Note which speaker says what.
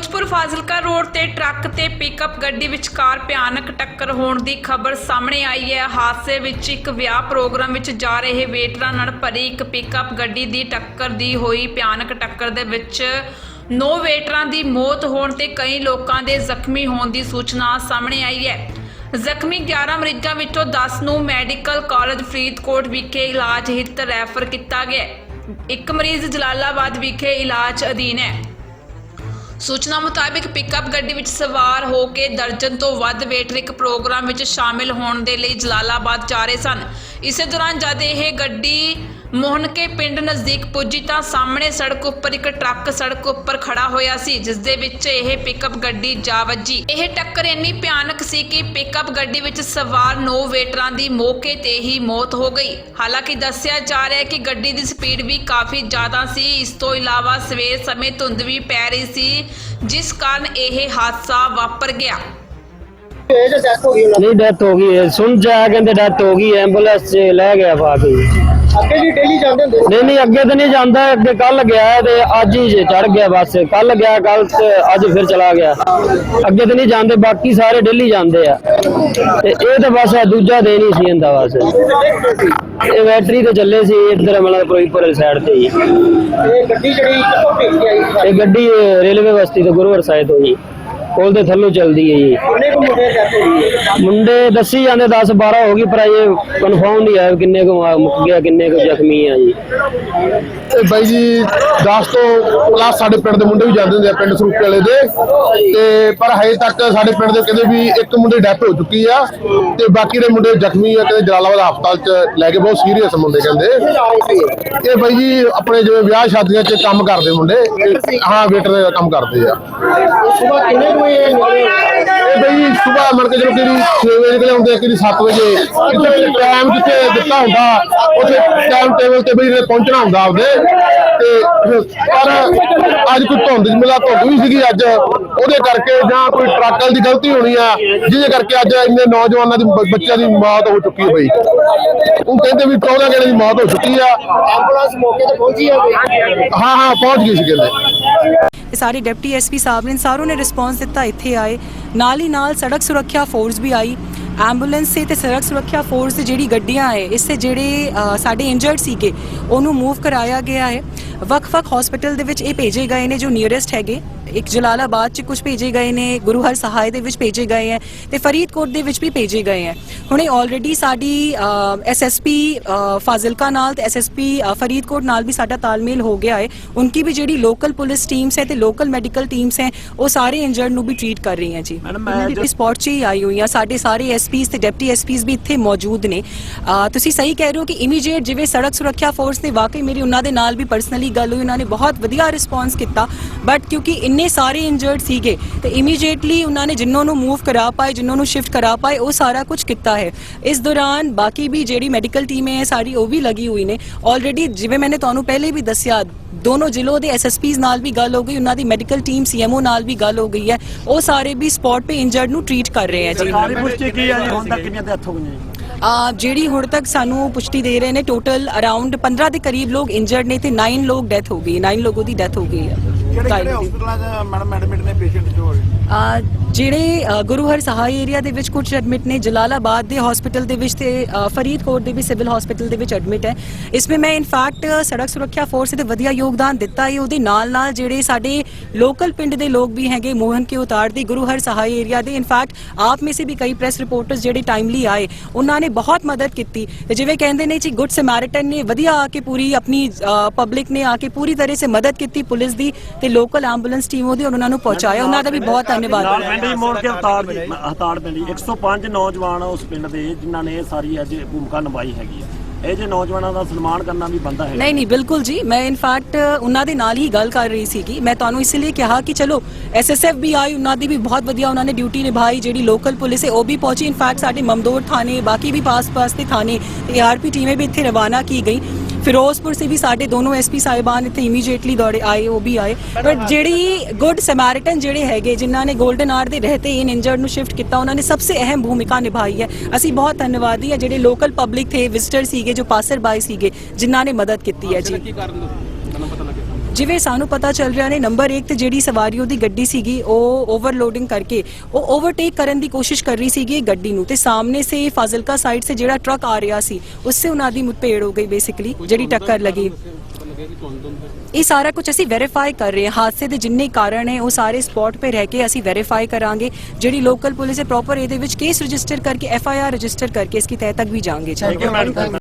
Speaker 1: Firozpur Fazilka road ਤੇ truck ਤੇ pickup ਗੱਡੀ ਵਿਚਕਾਰ ਭਿਆਨਕ ਟੱਕਰ ਹੋਣ ਦੀ ਖਬਰ ਸਾਹਮਣੇ ਆਈ ਹੈ। ਹਾਦਸੇ ਵਿੱਚ ਇੱਕ ਵਿਆਹ ਪ੍ਰੋਗਰਾਮ ਵਿੱਚ ਜਾ ਰਹੇ ਵੇਟਰਾਂ ਨਾਲ ਭਰੀ ਇੱਕ ਪਿਕਅਪ ਗੱਡੀ ਦੀ ਟੱਕਰ ਦੀ ਹੋਈ ਭਿਆਨਕ ਟੱਕਰ ਦੇ ਵਿੱਚ ਨੌ ਵੇਟਰਾਂ ਦੀ ਮੌਤ ਹੋਣ ਤੇ ਕਈ ਲੋਕਾਂ ਦੇ ਜ਼ਖਮੀ ਹੋਣ ਦੀ ਸੂਚਨਾ ਸਾਹਮਣੇ ਆਈ ਹੈ। ਜ਼ਖਮੀ 11 ਮਰੀਜ਼ਾਂ ਵਿੱਚੋਂ 10 ਨੂੰ ਮੈਡੀਕਲ ਕਾਲਜ ਫਰੀਦਕੋਟ ਵਿਖੇ ਇਲਾਜ ਹਿੱਤ ਰੈਫਰ ਕੀਤਾ ਗਿਆ ਇੱਕ ਮਰੀਜ਼ ਜਲਾਲਾਬਾਦ ਵਿਖੇ ਇਲਾਜ ਅਧੀਨ ਹੈ। ਸੂਚਨਾ ਮੁਤਾਬਿਕ ਪਿਕਅਪ ਗੱਡੀ ਵਿੱਚ ਸਵਾਰ ਹੋ ਕੇ ਦਰਜਨ ਤੋਂ ਵੱਧ ਵੇਟਰ ਇੱਕ ਪ੍ਰੋਗਰਾਮ ਵਿੱਚ ਸ਼ਾਮਿਲ ਹੋਣ ਦੇ ਲਈ ਜਲਾਲਾਬਾਦ ਜਾ ਰਹੇ ਸਨ। ਇਸੇ ਦੌਰਾਨ ਜਦ ਇਹ ਗੱਡੀ ਮੋਹਨਕੇ ਪਿੰਡ ਨਜ਼ਦੀਕ ਪੁੱਜੀ ਤਾਂ ਸਾਹਮਣੇ ਸੜਕ ਉੱਪਰ ਇੱਕ ਟਰੱਕ ਸੜਕ ਉੱਪਰ ਖੜਾ ਹੋਇਆ ਸੀ ਜਿਸ ਦੇ ਵਿੱਚ ਇਹ ਪਿਕਅਪ ਗੱਡੀ ਜਾ ਵੱਜੀ। ਇਹ ਟੱਕਰ ਇੰਨੀ ਭਿਆਨਕ ਸੀ ਕਿ ਪਿਕਅਪ ਗੱਡੀ ਵਿੱਚ ਸਵਾਰ 9 ਵੇਟਰਾਂ ਦੀ ਮੌਕੇ ਤੇ ਹੀ ਮੌਤ ਹੋ ਗਈ। ਹਾਲਾਂਕਿ ਦੱਸਿਆ ਜਾ ਰਿਹਾ ਹੈ ਕਿ ਗੱਡੀ ਦੀ ਸਪੀਡ ਵੀ ਕਾਫੀ ਜ਼ਿਆਦਾ ਸੀ। ਇਸ ਤੋਂ ਇਲਾਵਾ ਸਵੇਰ ਸਮੇਂ ਧੁੰਦ ਵੀ ਪੈ ਰਹੀ ਸੀ, ਜਿਸ ਕਾਰਨ ਇਹ ਹਾਦਸਾ ਵਾਪਰ ਗਿਆ।
Speaker 2: ਇਹ ਜੋ ਡੈਥ ਹੋ ਗਈ ਉਹਨਾਂ
Speaker 3: ਨਹੀਂ ਡੈਥ ਹੋ ਗਈ। ਹੈ ਸੁਣ ਜਾ ਕਹਿੰਦੇ ਡੈਥ ਹੋ ਗਈ ਐਂਬੂਲੈਂਸ 'ਚ ਲੈ ਗਿਆ ਪਾ ਕੇ।
Speaker 2: ਦੀ। ਅੱਗੇ ਵੀ ਡੇਲੀ ਜਾਂਦੇ ਹੁੰਦੇ ਸੀ।
Speaker 3: ਨਹੀਂ ਨਹੀਂ ਅੱਗੇ ਤਾਂ ਨਹੀਂ ਜਾਂਦਾ। ਅੱਗੇ ਕੱਲ ਗਿਆ ਤੇ ਅੱਜ ਹੀ ਚੜ ਗਿਆ ਬਸ। ਕੱਲ ਗਿਆ ਕੱਲ ਤੇ ਅੱਜ ਫਿਰ ਚਲਾ ਗਿਆ। ਅੱਗੇ ਤਾਂ ਨਹੀਂ ਜਾਂਦੇ ਬਾਕੀ ਸਾਰੇ ਡੇਲੀ ਜਾਂਦੇ ਆ। ਤੇ ਇਹ ਤਾਂ ਬਸ ਦੂਜਾ ਦਿਨ ਹੀ ਸੀ ਇਹਦਾ ਬਸ। ਇਹ ਬੈਟਰੀ ਤੇ ਚੱਲੇ ਸੀ ਇੱਧਰ ਮਤਲਬ ਫਿਰੋਜ਼ਪੁਰ ਸਾਈਡ ਤੇ ਹੀ।
Speaker 2: ਇਹ ਗੱਡੀ ਜਿਹੜੀ ਕਿੱਥੋਂ ਭੇਜੀ ਆਈ?
Speaker 3: ਇਹ ਗੱਡੀ ਰੇਲਵੇ ਬਸਤੀ ਤੋਂ ਗੁਰੂਵਰ ਸਾਹਿਬ ਤੋਂ ਜੀ। ਕੋਲ ਦੇ ਥੱਲੋਂ ਚੱਲਦੀ ਹੈ ਜੀ।
Speaker 2: ਕਿੰਨੇ ਕੁ ਮੁੰਡੇ ਡੈਥ ਹੈ?
Speaker 3: ਮੁੰਡੇ ਦੱਸੀ ਜਾਂਦੇ 10 12 ਹੋ ਗਈ ਪਰ ਇਹ ਕਨਫਰਮ ਨਹੀਂ ਹੈ ਕਿੰਨੇ ਕੁ ਮਾ- ਮੁੱਕ ਗਿਆ ਕਿੰਨੇ ਕੁ ਜ਼ਖਮੀ ਆ ਜੀ।
Speaker 4: ਤੇ ਬਾਈ ਜੀ 10 ਤੋਂ ਪਲੱਸ ਸਾਡੇ ਪਿੰਡ ਦੇ ਮੁੰਡੇ ਵੀ ਜਾਂਦੇ ਹੁੰਦੇ ਆ ਪਿੰਡ ਸਰੂਪੇ ਵਾਲੇ ਦੇ। ਤੇ ਪਰ ਹਜੇ ਤੱਕ ਸਾਡੇ ਪਿੰਡ ਦੇ ਕਹਿੰਦੇ ਵੀ ਇੱਕ ਮੁੰਡੇ ਡੈਥ ਹੋ ਚੁੱਕੀ ਆ ਤੇ ਬਾਕੀ ਦੇ ਮੁੰਡੇ ਜ਼ਖਮੀ ਆ ਕਹਿੰਦੇ ਜਲਾਲਾਬਾਦ ਹਸਪਤਾਲ ਚ ਲੈ ਕੇ ਬਹੁਤ ਸੀਰੀਅਸ ਮੁੰਡੇ ਕਹਿੰਦੇ। ਇਹ ਬਾਈ ਜੀ ਆਪਣੇ ਜਿਵੇਂ ਵਿਆਹ ਸ਼ਾਦੀਆਂ 'ਚ ਕੰਮ ਕਰਦੇ ਮੁੰਡੇ ਹਾਂ ਵੇਟਰ ਦਾ ਕੰਮ ਕਰਦੇ ਆ।
Speaker 2: ਸਵੇਰ ਕਿੰਨੇ ਕੁ ਵਜੇ
Speaker 4: ਇਹ ਬਈ ਸਵੇਰ ਮਣ ਕੇ ਜਦੋਂ ਕਿਹੜੀ 6 ਵਜੇ ਨਿਕਲੇ ਹੁੰਦੇ ਕਿਹੜੀ 7 ਵਜੇ। ਕਿਤੇ ਟਾਈਮ ਜਿੱਥੇ ਦਿੱਤਾ ਹੁੰਦਾ ਉੱਥੇ ਟਾਈਮ ਟੇਬਲ ਤੇ ਬਈ ਪਹੁੰਚਣਾ ਹੁੰਦਾ ਆਪਦੇ। ਤੇ ਪਰ ਅੱਜ ਕੋਈ ਧੁੰਦ ਜਿਮਲਾ ਧੁੰਦ ਵੀ ਸੀਗੀ ਅੱਜ। ਉਹਦੇ ਕਰਕੇ ਜਾਂ ਕੋਈ ਟਰੱਕ ਵਾਲੇ ਦੀ ਗਲਤੀ ਹੋਣੀ ਆ ਜਿਹਦੇ ਕਰਕੇ ਅੱਜ ਇੰਨੇ ਨੌਜਵਾਨਾਂ ਦੀ ਬੱਚਿਆਂ ਦੀ ਮੌਤ ਹੋ ਚੁੱਕੀ ਹੈ ਬਈ। ਉਹ ਕਹਿੰਦੇ ਵੀ 14 ਜਣੇ ਦੀ ਮੌਤ ਹੋ ਚੁੱਕੀ ਆ।
Speaker 2: ਐਂਬੂਲੈਂਸ ਮੌਕੇ ਤੇ ਪਹੁੰਚੀ ਆ
Speaker 4: ਹਾਂ ਹਾਂ ਪਹੁੰਚ ਗਈ ਸੀ ਕਹਿੰਦੇ।
Speaker 5: ਇਹ ਸਾਰੇ ਡਿਪਟੀ ਐਸਪੀ ਸਾਹਿਬ ਨੇ, ਸਾਰੋਂ ਨੇ ਰਿਸਪੌਂਸ ਦਿੱਤਾ, ਇੱਥੇ ਆਏ। ਨਾਲ ਹੀ ਨਾਲ ਸੜਕ ਸੁਰੱਖਿਆ ਫੋਰਸ ਵੀ ਆਈ। ਐਂਬੂਲੈਂਸ ਸੇ ਤੇ ਸੜਕ ਸੁਰੱਖਿਆ ਫੋਰਸ ਦੀ ਜਿਹੜੀ ਗੱਡੀਆਂ ਹੈ ਇਸ 'ਤੇ ਜਿਹੜੇ ਸਾਡੇ ਇੰਜਰਡ ਸੀਗੇ, ਉਹਨੂੰ ਮੂਵ ਕਰਾਇਆ ਗਿਆ ਹੈ। ਵੱਖ-ਵੱਖ ਹਸਪੀਟਲ ਦੇ ਵਿੱਚ ਇਹ ਭੇਜੇ ਗਏ ਨੇ ਜੋ ਨੀਅਰੈਸਟ ਹੈਗੇ। ਇੱਕ ਜਲਾਲਾਬਾਦ ਚ ਕੁਝ ਭੇਜੇ ਗਏ ਨੇ ਗੁਰੂ ਹਰ ਸਹਾਇ ਦੇ ਵਿੱਚ ਭੇਜੇ ਗਏ ਹੈ ਤੇ ਫਰੀਦਕੋਟ ਦੇ ਵਿੱਚ ਵੀ ਭੇਜੇ ਗਏ ਹੈ। ਹੁਣੇ ਆਲਰੇਡੀ ਸਾਡੀ ਐਸਐਸਪੀ ਫਾਜ਼ਿਲਕਾ ਨਾਲ ਤੇ ਐਸਐਸਪੀ ਫਰੀਦਕੋਟ ਨਾਲ ਵੀ ਸਾਡਾ ਤਾਲਮੇਲ ਹੋ ਗਿਆ ਹੈ। ਉਨਕੀ ਵੀ ਜਿਹੜੀ ਲੋਕਲ ਪੁਲਿਸ ਟੀਮਸ ਹੈ ਤੇ ਲੋਕਲ ਮੈਡੀਕਲ ਟੀਮਸ ਹੈ ਉਹ ਸਾਰੇ ਇੰਜਰਡ ਨੂੰ ਵੀ ਟ੍ਰੀਟ ਕਰ ਰਹੀਆਂ ਜੀ। ਮੈਡਮ ਮੈਂ ਸਪੌਟ 'ਚ ਹੀ ਆਈ ਹੋਈ ਹਾਂ। ਸਾਡੇ ਸਾਰੇ ਐਸਪੀਸ ਤੇ ਡਿਪਟੀ ਐਸਪੀਸ ਵੀ ਇੱਥੇ ਮੌਜੂਦ ਨੇ। ਤੁਸੀਂ ਸਹੀ ਕਹਿ ਰਹੇ ਹੋ ਕਿ ਇਮੀਡੀਏਟ ਜਿਵੇਂ ਸੜਕ ਸੁਰੱਖਿਆ ਫੋਰਸ ਨੇ ਵਾਕਈ ਮੇਰੀ ਉਹਨਾਂ ਦੇ ਨਾਲ ਵੀ ਪਰਸਨਲੀ ਗੱਲ ਹੋਈ ਉਹਨਾਂ ਨੇ ਬਹੁਤ ਵਧੀਆ ਰਿਸਪੌਂਸ ਕੀਤਾ। ਬਟ ਕਿਉਂਕਿ ਇੰਨੇ ਸਾਰੇ ਇੰਜਰਡ ਸੀਗੇ ਤੇ ਇਮੀਡੀਏਟਲੀ ਉਹਨਾਂ ਨੇ ਜਿੰਨਾਂ ਨੂੰ ਮੂਵ ਕਰਾ ਪਾਏ ਜਿੰਨਾਂ ਨੂੰ ਸ਼ਿਫਟ ਕਰਾ ਪਾਏ ਉਹ ਸਾਰਾ ਕੁਝ ਕੀਤਾ ਹੈ। ਇਸ ਦੌਰਾਨ ਬਾਕੀ ਵੀ ਜਿਹੜੀ ਮੈਡੀਕਲ ਟੀਮ ਹੈ ਸਾਰੀ ਉਹ ਵੀ ਲੱਗੀ ਹੋਈ ਨੇ। ਆਲਰੇਡੀ ਜਿਵੇਂ ਮੈंने ਤੁਹਾਨੂੰ ਪਹਿਲੇ ਵੀ ਦੱਸਿਆ ਦੋਨੋਂ ਜ਼ਿਲ੍ਹੋਂ ਦੇ ਐਸਐਸਪੀਸ ਨਾਲ ਵੀ ਗੱਲ ਹੋ ਗਈ ਉਹਨਾਂ ਦੀ ਮੈਡੀਕਲ ਟੀਮ ਸੀਐਮਓ ਨਾਲ ਵੀ ਗੱਲ ਹੋ ਗਈ ਹੈ। ਉਹ ਸਾਰੇ ਵੀ ਸਪੌਟ 'ਤੇ ਇੰਜਰਡ ਨੂੰ ਟ੍ਰੀਟ ਕਰ ਰਹੇ ਹੈ ਜੀ।
Speaker 6: ਸਾਰੀ ਪੁਸ਼ਟੀ ਕੀ ਹੈ ਜੀ? ਹੁਣ ਤੱਕ ਕਿੰਨੀਆਂ ਡੈਥ ਹੋ ਗਈਆਂ ਜੀ?
Speaker 5: ਆ ਜਿਹੜੀ ਹੁਣ ਤੱਕ ਸਾਨੂੰ ਪੁਸ਼ਟੀ ਦੇ ਰਹੇ ਨੇ ਟੋਟਲ ਅਰਾਊਂਡ 15 ਦੇ ਕਰੀਬ ਲੋਕ ਇੰਜਰਡ ਨੇ ਤੇ 9 ਲੋਕ ਡੈਥ ਹੋ ਗਈ 9 ਲੋਗੋ ਦੀ ਡੈਥ ਹੋ ਗਈ ਹੈ।
Speaker 6: ਕਿਹੜੇ ਕਿਹੜੇ
Speaker 5: ਦੀ।
Speaker 6: ਹਸਪਤਾਲਾਂ 'ਚ ਮੈਡਮ ਐਡਮਿਟ ਨੇ ਪੇਸ਼ੈਂਟ ਜੋ ਹੋਏ
Speaker 5: ਆ, ਜਿਹੜੇ ਗੁਰੂ ਹਰ ਸਹਾਇ ਏਰੀਆ ਦੇ ਵਿੱਚ ਕੁਝ ਐਡਮਿਟ ਨੇ, ਜਲਾਲਾਬਾਦ ਦੇ ਹਸਪੀਟਲ ਦੇ ਵਿੱਚ ਤੇ ਫਰੀਦਕੋਟ ਦੇ ਵੀ ਸਿਵਲ ਹਸਪੀਟਲ ਦੇ ਵਿੱਚ ਐਡਮਿਟ ਹੈ। ਇਸ ਵਿੱਚ ਮੈਂ ਇਨਫੈਕਟ ਸੜਕ ਸੁਰੱਖਿਆ ਫੋਰਸ ਦੇ ਵਧੀਆ ਯੋਗਦਾਨ ਦਿੱਤਾ ਹੈ ਉਹਦੇ ਨਾਲ ਨਾਲ ਜਿਹੜੇ ਸਾਡੇ ਲੋਕਲ ਪਿੰਡ ਦੇ ਲੋਕ ਵੀ ਹੈਗੇ, ਮੋਹਨ ਕੇ ਉਤਾਰ ਦੇ ਗੁਰੂ ਹਰ ਸਹਾਇ ਏਰੀਆ ਦੇ ਇਨਫੈਕਟ ਆਪ ਮੇ ਸੇ ਵੀ ਕਈ ਪ੍ਰੈਸ ਰਿਪੋਰਟਰਸ ਜਿਹੜੇ ਟਾਈਮਲੀ ਆਏ, ਉਹਨਾਂ ਨੇ ਬਹੁਤ ਮਦਦ ਕੀਤੀ। ਤੇ ਜਿਵੇਂ ਕਹਿੰਦੇ ਨੇ ਜੀ ਗੁੱਡ ਸਮੈਰਿਟਨ ਨੇ ਵਧੀਆ ਆ ਕੇ ਪੂਰੀ ਆਪਣੀ ਪਬਲਿਕ ਨੇ ਆ ਕੇ ਪੂਰੀ ਤਰ੍ਹਾਂ ਸੇ ਮਦਦ ਕੀਤੀ ਪੁਲਿਸ ਦੀ ਤੇ ਲੋਕਲ ਐਂਬੂਲੈਂਸ ਟੀਮ ਉਹਦੀ ਉਹਨਾਂ ਨੂੰ ਪਹੁੰਚਾਇਆ। ਉਹਨਾਂ ਦਾ ਵੀ ਬਹੁਤ ਧੰਨਵਾਦ।
Speaker 6: ਪਿੰਡ ਮੋੜ ਕੇ ਅਵਤਾਰ ਦੀ। ਹਤਾੜ ਪਿੰਡੀ 105 ਨੌਜਵਾਨ ਉਸ ਪਿੰਡ ਦੇ ਜਿਨ੍ਹਾਂ ਨੇ ਸਾਰੀ ਅੱਜ ਭੂਮਿਕਾ ਨਿਭਾਈ ਹੈਗੀ ਹੈ ਇਹ ਜੇ ਨੌਜਵਾਨਾਂ ਦਾ ਸਨਮਾਨ ਕਰਨਾ ਵੀ ਬੰਦਾ ਹੈ
Speaker 5: ਨਹੀਂ ਨਹੀਂ ਬਿਲਕੁਲ ਜੀ। ਮੈਂ ਇਨਫੈਕਟ ਉਹਨਾਂ ਦੇ ਨਾਲ ਹੀ ਗੱਲ ਕਰ ਰਹੀ ਸੀ ਕਿ ਮੈਂ ਤੁਹਾਨੂੰ ਇਸ ਲਈ ਕਿਹਾ ਕਿ ਚਲੋ ਐਸਐਸਐਫ ਵੀ ਆਈ ਉਹਨਾਂ ਦੀ ਵੀ ਬਹੁਤ ਵਧੀਆ ਉਹਨਾਂ ਨੇ ਡਿਊਟੀ ਨਿਭਾਈ ਜਿਹੜੀ ਲੋਕਲ ਪੁਲਿਸ ਹੈ ਉਹ ਵੀ ਪਹੁੰਚੀ। ਇਨਫੈਕਟ ਸਾਡੇ ਮਮਦੋੜ ਥਾਣੇ ਬਾਕੀ ਵੀ ਪਾਸ-ਪਾਸ ਦੇ ਥਾਣੇ ਤੇ ਆਰਪੀ ਟੀਮੇ ਵੀ ਇੱਥੇ ਰਵਾਨਾ ਕੀ ਗਈ। ਫਿਰੋਜ਼ਪੁਰ ਸੇ ਵੀ ਸਾਡੇ ਦੋਨੋਂ ਐਸਪੀ ਸਾਹਿਬਾਨ ਇੱਥੇ ਇਮੀਡੀਏਟਲੀ ਦੌੜੇ ਆਏ, ਉਹ ਵੀ ਆਏ। ਬਟ ਜਿਹੜੀ ਗੁੱਡ ਸਮੈਰਿਟਨ ਜਿਹੜੇ ਹੈਗੇ, ਜਿਨ੍ਹਾਂ ਨੇ 골ਡਨ ਆਰ ਦੇ ਰਹਤੇ ਇਨ ਇੰਜਰਡ ਨੂੰ ਸ਼ਿਫਟ ਕੀਤਾ, ਉਹਨਾਂ ਨੇ ਸਭ ਤੋਂ ਅਹਿਮ ਭੂਮਿਕਾ ਨਿਭਾਈ ਹੈ। ਅਸੀਂ ਬਹੁਤ ਧੰਨਵਾਦੀ ਹਾਂ ਜਿਹੜੇ ਲੋਕਲ ਪਬਲਿਕ ਥੇ ਵਿਜ਼ਿਟਰ ਸੀਗੇ, ਜੋ ਪਾਸਰ ਬਾਈ ਸੀਗੇ, ਜਿਨ੍ਹਾਂ ਨੇ ਮਦਦ ਕੀਤੀ ਹੈ, ਜੀ। ਜਿਵੇਂ ਸਾਨੂੰ ਪਤਾ ਚੱਲ ਰਿਹਾ ਨੇ ਨੰਬਰ 1 ਤੇ ਜਿਹੜੀ ਸਵਾਰੀ ਉਹਦੀ ਗੱਡੀ ਸੀਗੀ ਉਹ ਓਵਰਲੋਡਿੰਗ ਕਰਕੇ ਉਹ ਓਵਰਟੇਕ ਕਰਨ ਦੀ ਕੋਸ਼ਿਸ਼ ਕਰ ਰਹੀ ਸੀਗੀ ਗੱਡੀ ਨੂੰ। ਤੇ ਸਾਹਮਣੇ ਸੇ ਫਾਜ਼ਿਲਕਾ ਸਾਈਡ ਸੇ ਜਿਹੜਾ ਟਰੱਕ ਆ ਰਿਹਾ ਸੀ ਉਸਸੇ ਉਹਨਾਂ ਦੀ ਮੁੱਠਭੇੜ ਹੋ ਗਈ ਬੇਸਿਕਲੀ ਜਿਹੜੀ ਟੱਕਰ ਲੱਗੀ। ਇਹ ਸਾਰਾ ਕੁਝ ਅਸੀਂ ਵੈਰੀਫਾਈ ਕਰ ਰਹੇ ਹਾਂ। ਹਾਦਸੇ ਦੇ ਜਿੰਨੇ ਕਾਰਨ ਹੈ ਉਹ ਸਾਰੇ ਸਪੌਟ 'ਤੇ ਰਹਿ ਕੇ ਅਸੀਂ ਵੈਰੀਫਾਈ ਕਰਾਂਗੇ। ਜਿਹੜੀ ਲੋਕਲ ਪੁਲਿਸ ਹੈ ਪ੍ਰੋਪਰ ਇਹਦੇ ਵਿੱਚ ਕੇਸ ਰਜਿਸਟਰ ਕਰਕੇ ਐਫ ਆਈ ਆਰ ਰਜਿਸਟਰ ਕਰਕੇ ਇਸ ਦੀ ਤਹਿ ਤੱਕ ਵੀ
Speaker 6: ਮੈਡਮ